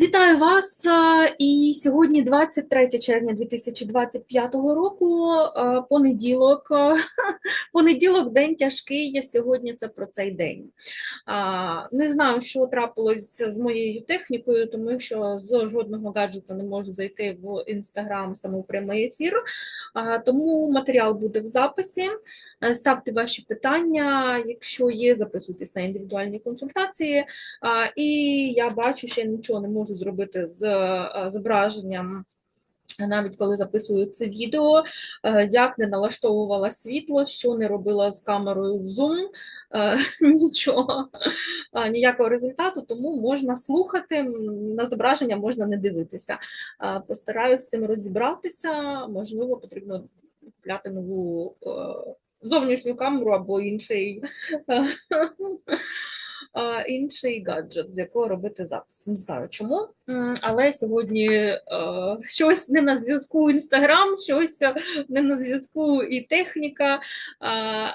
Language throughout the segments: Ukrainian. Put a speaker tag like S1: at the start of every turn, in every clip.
S1: Вітаю вас! е, І сьогодні 23 червня 2025 року, е, понеділок. е, Понеділок, день тяжкий. Я сьогодні це про цей день. Не знаю, що трапилось з моєю технікою, тому що з жодного гаджета не можу зайти в інстаграм саме в прямий ефір. Тому матеріал буде в записі. Ставте ваші питання. Якщо є, записуйтесь на індивідуальні консультації. І я бачу, що я нічого не можу зробити з е, зображенням. Навіть коли записую це відео, е, як не налаштовувала світло, що не робила з камерою в Zoom, е, нічого, ніякого результату, тому можна слухати, на зображення можна не дивитися. Постараюся з цим розібратися, можливо, потрібно купляти нову зовнішню камеру або інший інший гаджет, з якого робити запис. Не знаю чому, але сьогодні е, щось не на зв'язку Інстаграм, щось не на зв'язку і техніка.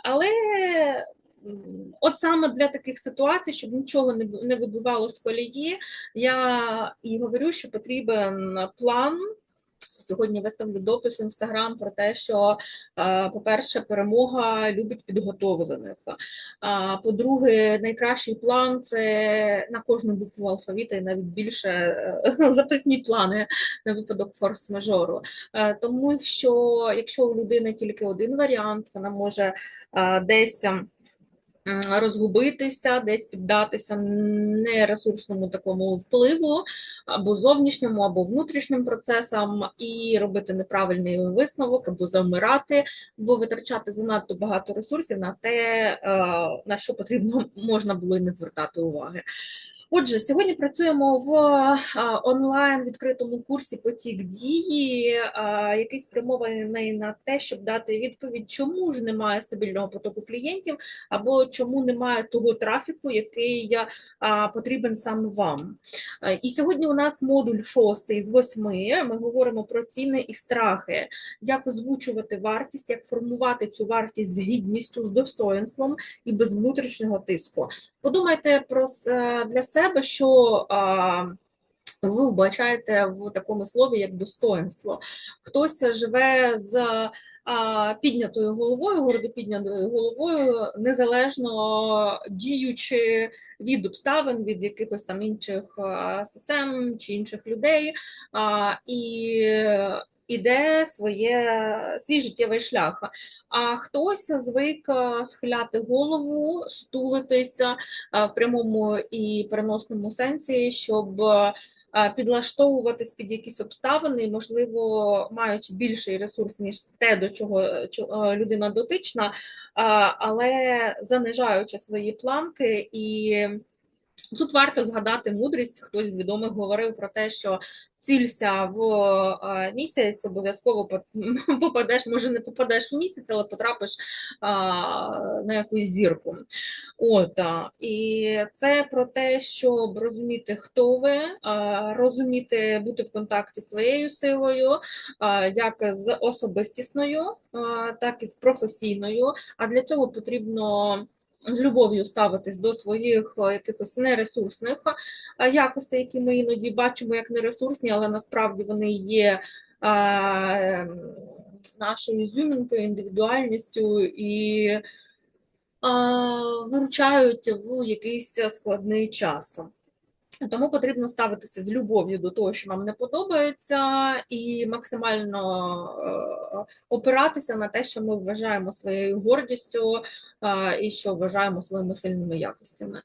S1: Але от саме для таких ситуацій, щоб нічого не вибивало з колії, я і говорю, що потрібен план. Сьогодні виставлю допис в інстаграм про те, що, е, по-перше, перемога любить підготовлених. А по-друге, найкращий план це на кожну букву алфавіта і навіть більше е, записні плани на випадок форс-мажору. Е, Тому що якщо у людини тільки один варіант, вона може е, десь. Розгубитися, десь піддатися нересурсному такому впливу, або зовнішньому, або внутрішнім процесам, і робити неправильний висновок, або завмирати, або витрачати занадто багато ресурсів на те, е, на що потрібно можна було і не звертати уваги. Отже, сьогодні працюємо в онлайн відкритому курсі Потік дії, який спрямований на те, щоб дати відповідь, чому ж немає стабільного потоку клієнтів, або чому немає того трафіку, який потрібен саме вам. І сьогодні у нас модуль шостий з восьми. Ми говоримо про ціни і страхи, як озвучувати вартість, як формувати цю вартість з гідністю, з достоинством і без внутрішнього тиску. Подумайте про е, для себе, що а, ви вбачаєте в такому слові як достоинство. Хтось живе з піднятою головою, гордо піднятою головою, незалежно діючи від обставин, від якихось там інших систем чи інших людей, і іде своє, свій життєвий шлях. А хтось звик е, схиляти голову, стулитися е, в прямому і переносному сенсі, щоб е, підлаштовуватись під якісь обставини, можливо, маючи більший ресурс, ніж те, до чого чо- людина дотична, але занижаючи свої планки і. Тут варто згадати мудрість. Хтось з відомих говорив про те, що цілься в е, місяць, обов'язково попадеш, може не попадеш в місяць, але потрапиш на якусь зірку. От, і це про те, щоб розуміти, хто ви, розуміти, бути в контакті своєю силою, як з особистісною, так і з професійною. А для цього потрібно з любов'ю ставитись до своїх е, якихось нересурсних е, якостей, які ми іноді бачимо як нересурсні, але насправді вони є е, нашою ізюмінкою, індивідуальністю і е, виручають в якийсь складний час. Тому потрібно ставитися з любов'ю до того, що вам не подобається, і максимально е, опиратися на те, що ми вважаємо своєю гордістю е, і що вважаємо своїми сильними якостями.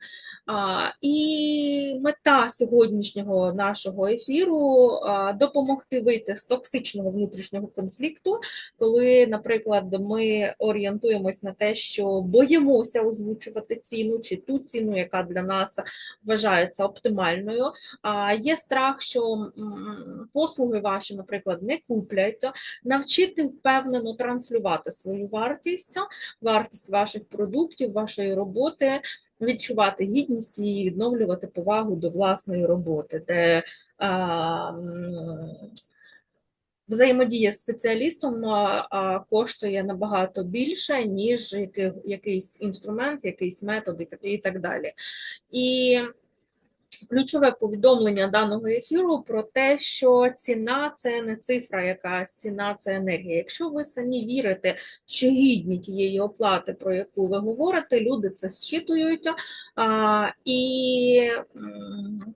S1: І мета сьогоднішнього нашого ефіру допомогти вийти з токсичного внутрішнього конфлікту, коли, наприклад, ми орієнтуємось на те, що боїмося озвучувати ціну чи ту ціну, яка для нас вважається оптимальною. А є страх, що послуги ваші, наприклад, не купляться, навчити впевнено транслювати свою вартість, вартість ваших продуктів, вашої роботи відчувати гідність і відновлювати повагу до власної роботи, де а, взаємодія з спеціалістом а, коштує набагато більше, ніж який, якийсь інструмент, якийсь метод і так далі. І ключове повідомлення даного ефіру про те, що ціна це не цифра якась, ціна це енергія. Якщо ви самі вірите, що гідні тієї оплати, про яку ви говорите, люди це зчитують, а, і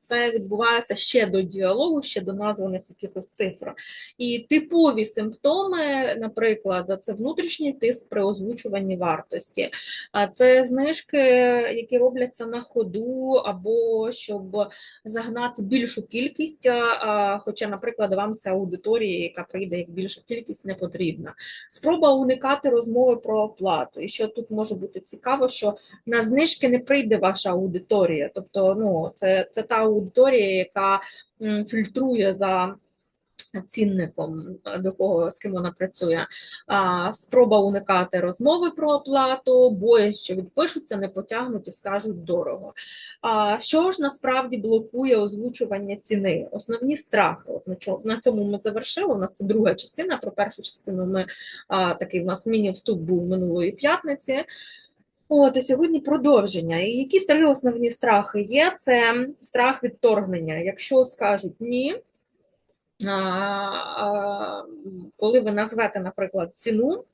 S1: це відбувається ще до діалогу, ще до названих якихось цифр. І типові симптоми, наприклад, це внутрішній тиск при озвучуванні вартості, а це знижки, які робляться на ходу, або щоб загнати більшу кількість, хоча, наприклад, вам ця аудиторія, яка прийде як більша кількість, не потрібна. Спроба уникати розмови про оплату. І що тут може бути цікаво, що на знижки не прийде ваша аудиторія. Тобто, ну, це, це та аудиторія, яка фільтрує за цінником, до кого з ким вона працює. А, спроба уникати розмови про оплату, боясь, що відпишуться, не потягнуть і скажуть дорого. А, що ж насправді блокує озвучування ціни? Основні страхи. От на, цьому ми завершили. У нас це друга частина. Про першу частину ми а, такий у нас міні-вступ був минулої п'ятниці. От, і сьогодні продовження. І які три основні страхи є? Це страх відторгнення. Якщо скажуть ні, коли ви назвете, наприклад, ціну,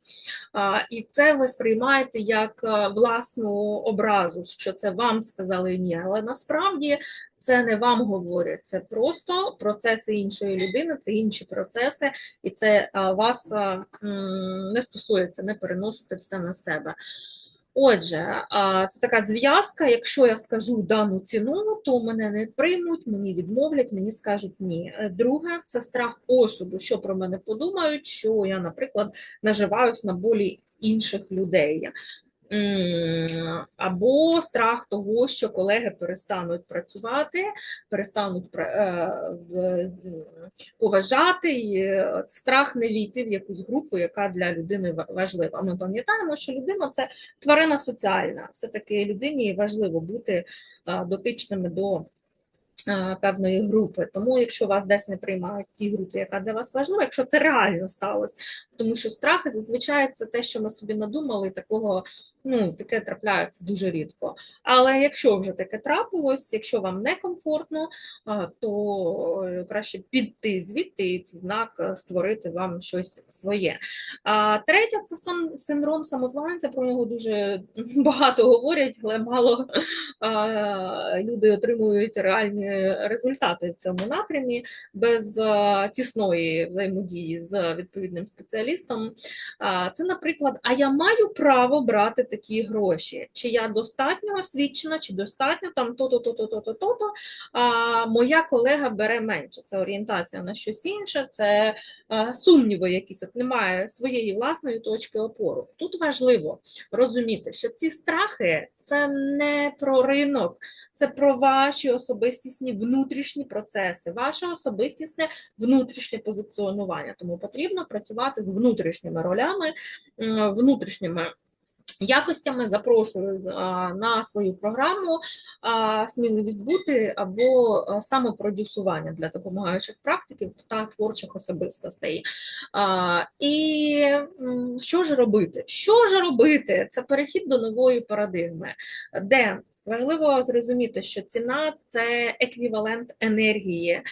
S1: і це ви сприймаєте як власну образу, що це вам сказали ні, але насправді це не вам говорять, це просто процеси іншої людини, це інші процеси, і це вас не стосується, не переносите все на себе. Отже, це така зв'язка. Якщо я скажу дану ціну, то мене не приймуть, мені відмовлять, мені скажуть ні. Друге, це страх осуду, що про мене подумають, що я, наприклад, наживаюсь на болі інших людей. Або страх того, що колеги перестануть працювати, перестануть е, поважати, і е, страх не війти в якусь групу, яка для людини ва- важлива. Ми пам'ятаємо, що людина це тварина соціальна. Все-таки людині важливо бути е, дотичними до певної групи. Тому, якщо вас десь не приймають в тій групі, яка для вас важлива, якщо це реально сталося, тому що страхи зазвичай це те, що ми собі надумали, такого. Ну, таке трапляється дуже рідко. Але якщо вже таке трапилось, якщо вам некомфортно, то е, краще піти звідти і цей знак е, створити вам щось своє. А третє це синдром самозванця. Про нього дуже багато говорять, але мало люди отримують реальні результати в цьому напрямі без тісної взаємодії з відповідним спеціалістом. Це, наприклад, а я маю право брати такі гроші? Чи я достатньо освічена, чи достатньо там то-то, то-то, то-то, то-то, а моя колега бере менше. Це орієнтація на щось інше, це е, сумніви якісь. От немає своєї власної точки опору. Тут важливо розуміти, що ці страхи це не про ринок, це про ваші особистісні внутрішні процеси, ваше особистісне внутрішнє позиціонування. Тому потрібно працювати з внутрішніми ролями, внутрішніми. Якостями запрошую на свою програму сміливість бути або самопродюсування для допомагаючих практиків та творчих особистостей. І що ж робити? Що ж робити? Це перехід до нової парадигми, де Важливо зрозуміти, що ціна це еквівалент енергії,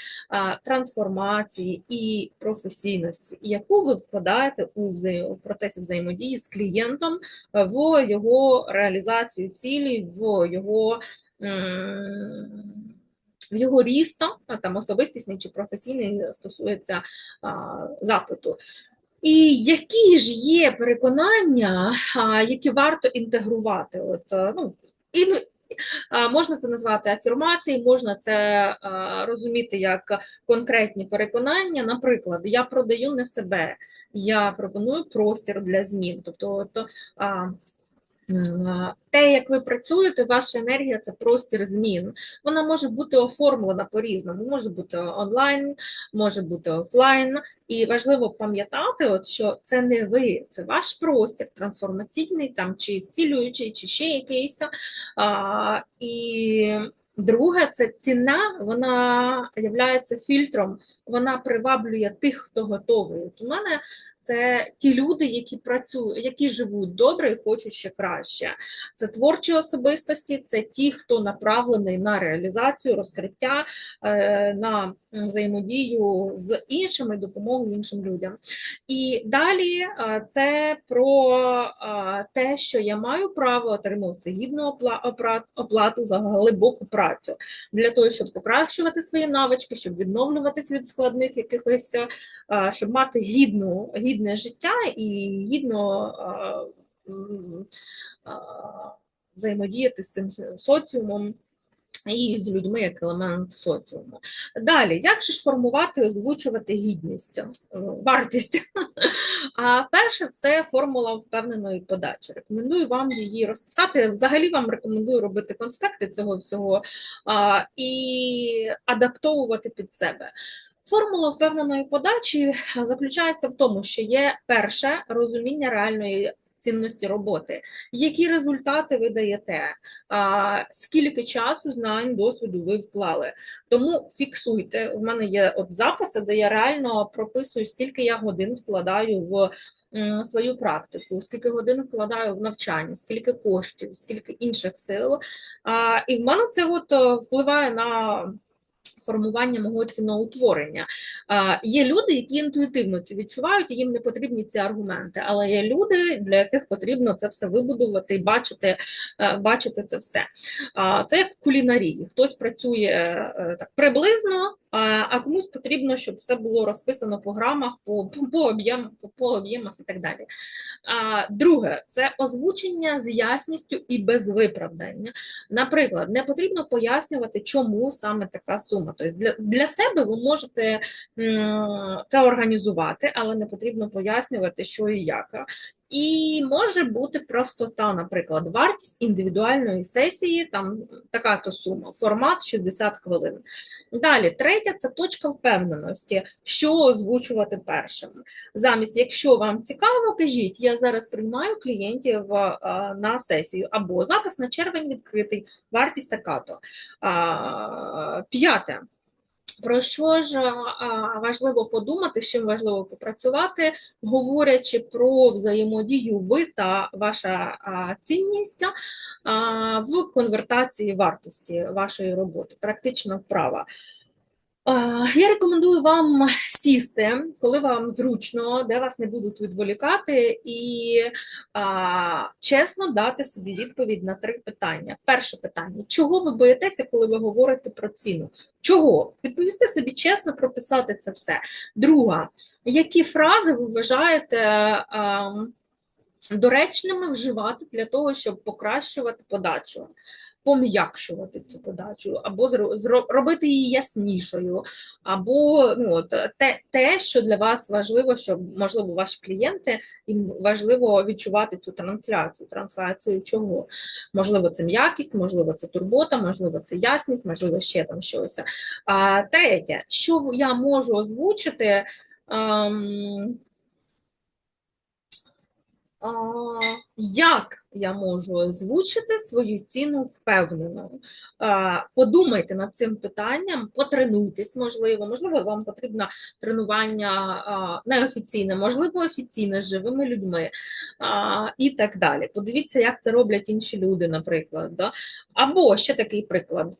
S1: трансформації і професійності, яку ви вкладаєте у в процесі взаємодії з клієнтом в його реалізацію цілі, в його, в його рісту, там особистісний чи професійний стосується запиту. І які ж є переконання, які варто інтегрувати? От, ну, і, Можна це назвати афірмації, можна це розуміти як конкретні переконання. Наприклад, я продаю не себе, я пропоную простір для змін. Тобто, м, те, як ви працюєте, ваша енергія це простір змін. Вона може бути оформлена по-різному, може бути онлайн, може бути офлайн. І важливо пам'ятати, от, що це не ви, це ваш простір трансформаційний, там, чи зцілюючий, чи ще якийсь. А, і друге, це ціна, вона є фільтром, вона приваблює тих, хто готовий. От у мене це ті люди, які працюють, які живуть добре і хочуть ще краще. Це творчі особистості, це ті, хто направлений на реалізацію, розкриття, е, на взаємодію з іншими, допомогу іншим людям. І далі е, це про е, те, що я маю право отримувати гідну оплату за глибоку працю для того, щоб покращувати свої навички, щоб відновлюватись від складних якихось, щоб мати гідну гідну, гідне життя і гідно е, е, взаємодіяти з цим соціумом. І з людьми як елемент соціуму. Далі, як же ж формувати, озвучувати гідність, е, вартість? А перше, це формула впевненої подачі. Рекомендую вам її розписати. Взагалі вам рекомендую робити конспекти цього всього а, і адаптовувати під себе. Формула впевненої подачі заключається в тому, що є перше розуміння реальної цінності роботи, які результати ви даєте, скільки часу, знань, досвіду ви вклали. Тому фіксуйте. В мене є от записи, де я реально прописую, скільки я годин вкладаю в свою практику, скільки годин вкладаю в навчання, скільки коштів, скільки інших сил. І в мене це от е, впливає на формування мого ціноутворення. Є люди, які інтуїтивно це відчувають, і їм не потрібні ці аргументи, але є люди, для яких потрібно це все вибудувати і бачити, е, бачити це все. Це як кулінарії. Хтось працює е, так приблизно, а комусь потрібно, щоб все було розписано по грамах, по, по, об'ємах, по, об'ємах і так далі. Друге, це озвучення з ясністю і без виправдання. Наприклад, не потрібно пояснювати, чому саме така сума. Тобто для, для себе ви можете це організувати, але не потрібно пояснювати, що і як. І може бути простота, наприклад, вартість індивідуальної сесії, там така то сума, формат 60 хвилин. Далі, третя це точка впевненості, що озвучувати першим. Замість, якщо вам цікаво, кажіть, я зараз приймаю клієнтів а, на сесію, або запис на червень відкритий, вартість така-то. П'яте. Про що ж важливо подумати, з чим важливо попрацювати, говорячи про взаємодію ви та ваша цінність в конвертації вартості вашої роботи, практична вправа. А, Я рекомендую вам сісти, коли вам зручно, де вас не будуть відволікати, і а, чесно дати собі відповідь на три питання. Перше питання: чого ви боїтеся, коли ви говорите про ціну? Чого? Відповісти собі чесно, прописати це все. Друга, які фрази ви вважаєте а, доречними вживати для того, щоб покращувати подачу? Пом'якшувати цю подачу, або робити її яснішою, або ну, от, те, те, що для вас важливо, щоб, можливо, ваші клієнти, їм важливо відчувати цю трансляцію. Трансляцію чого? Можливо, це м'якість, можливо, це турбота, можливо, це ясність, можливо, ще там щось. А, третє, що я можу озвучити. ем, а, як я можу озвучити свою ціну впевнено? Подумайте над цим питанням, потренуйтесь, можливо, можливо, вам потрібно тренування неофіційне, можливо, офіційне з живими людьми і так далі. Подивіться, як це роблять інші люди, наприклад. Або ще такий приклад.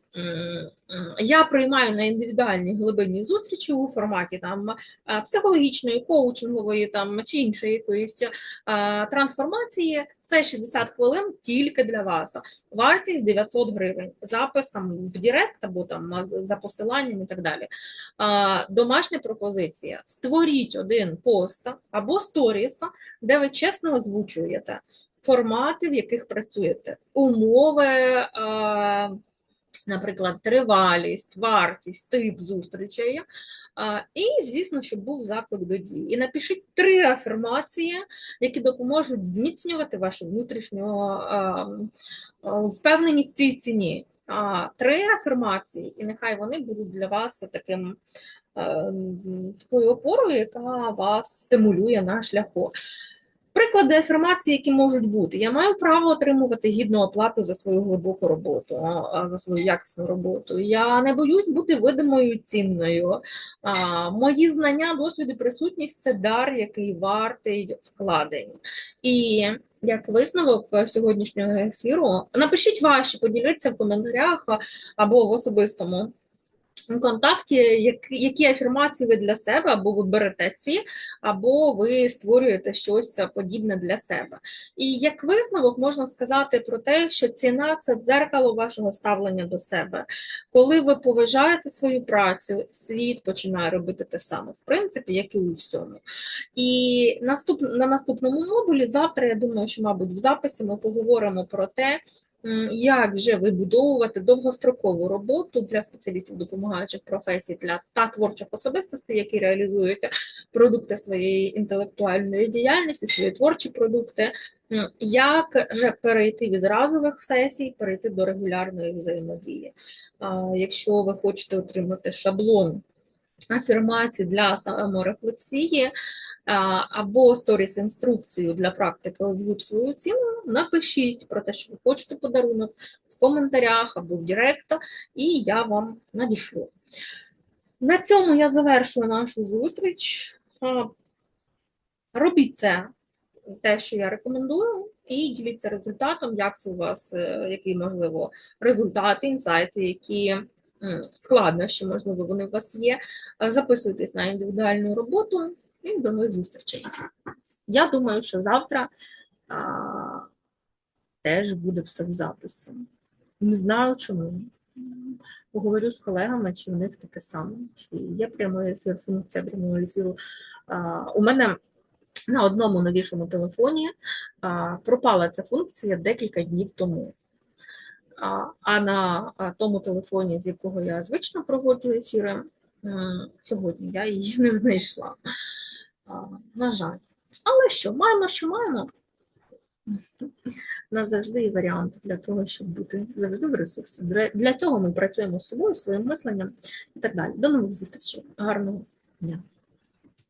S1: Я приймаю на індивідуальні глибинні зустрічі у форматі там психологічної, коучингової там чи іншої якоїсь трансформації. Це 60 хвилин тільки для вас. Вартість 900 гривень. Запис там в Директ або там за посиланням і так далі. А, Домашня пропозиція. Створіть один пост або сторіс, де ви чесно озвучуєте формати, в яких працюєте, умови. А, Наприклад, тривалість, вартість, тип зустрічей, і, звісно, щоб був заклик до дії. І напишіть три афірмації, які допоможуть зміцнювати вашу внутрішню а, а, впевненість в цій ціні. Три афірмації, і нехай вони будуть для вас таким е, такою опорою, яка вас стимулює на шляху. Приклади афірмації, які можуть бути. Я маю право отримувати гідну оплату за свою глибоку роботу, за свою якісну роботу. Я не боюсь бути видимою цінною. Мої знання, досвід і присутність це дар, який вартий вкладень. І як висновок сьогоднішнього ефіру, напишіть ваші, поділіться в коментарях або в особистому контакті, які, які афірмації ви для себе, або ви берете ці, або ви створюєте щось подібне для себе. І як висновок можна сказати про те, що ціна це дзеркало вашого ставлення до себе. Коли ви поважаєте свою працю, світ починає робити те саме, в принципі, як і у всьому. І наступ, на наступному модулі завтра, я думаю, що, мабуть, в записі ми поговоримо про те, як вже вибудовувати довгострокову роботу для спеціалістів допомагаючих професій для та творчих особистостей, які реалізують продукти своєї інтелектуальної діяльності, свої творчі продукти. Як же перейти від разових сесій, перейти до регулярної взаємодії? Якщо ви хочете отримати шаблон афірмацій для саморефлексії або сторіс інструкцію для практики озвуч свою ціну, напишіть про те, що ви хочете подарунок в коментарях або в Директ, і я вам надішлю. На цьому я завершую нашу зустріч. Робіть це, те, що я рекомендую, і діліться результатом, як це у вас, е, які, можливо, результати, інсайти, які м, складнощі, можливо, вони у вас є. Записуйтесь на індивідуальну роботу і до нових зустрічей. Я думаю, що завтра а, теж буде все в записі. Не знаю чому. Поговорю з колегами, чи в них таке саме, чи є прямий ефір, функція прямого ефіру. А, У мене на одному новішому телефоні а, пропала ця функція декілька днів тому. А, а на тому телефоні, з якого я звично проводжу ефіри, сьогодні я її не знайшла. На жаль. Але що, маємо, що маємо. Нас завжди є варіант для того, щоб бути завжди в ресурсі. Для цього ми працюємо з собою, своїм мисленням і так далі. До нових зустрічей. Гарного дня.